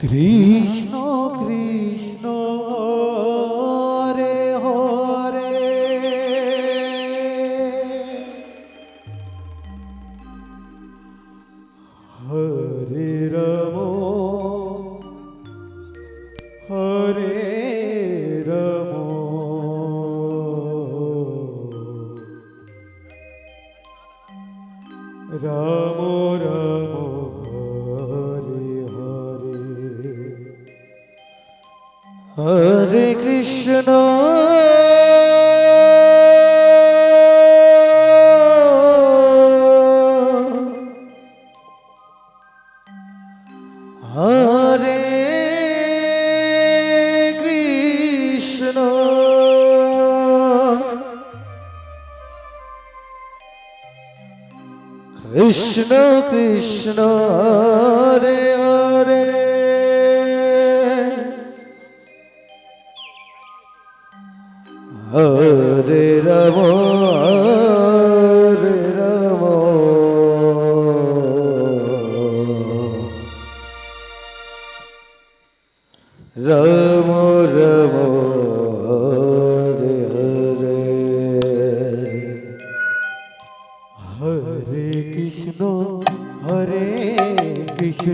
কৃষ্ণ কৃষ্ণ হরে হরে হরে রাম হরে রাম রাম রাম কৃষ্ণ কৃষ্ণ রে রে হরে রাম।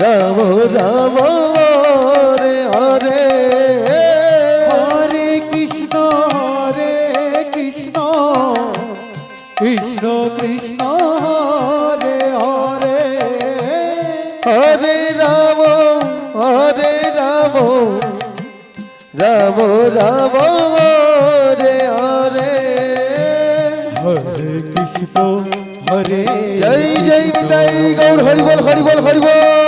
রাম রাম হরে হরে। হরে কৃষ্ণ হরে কৃষ্ণ। কৃষ্ণ কৃষ্ণ হরে হরে। হরে রাম হরে রাম। রাম রাম হরে হরে। হরে কৃষ্ণ হরে জয় জয় নিতাই গৌর হরি বল হরি বল হরি বল।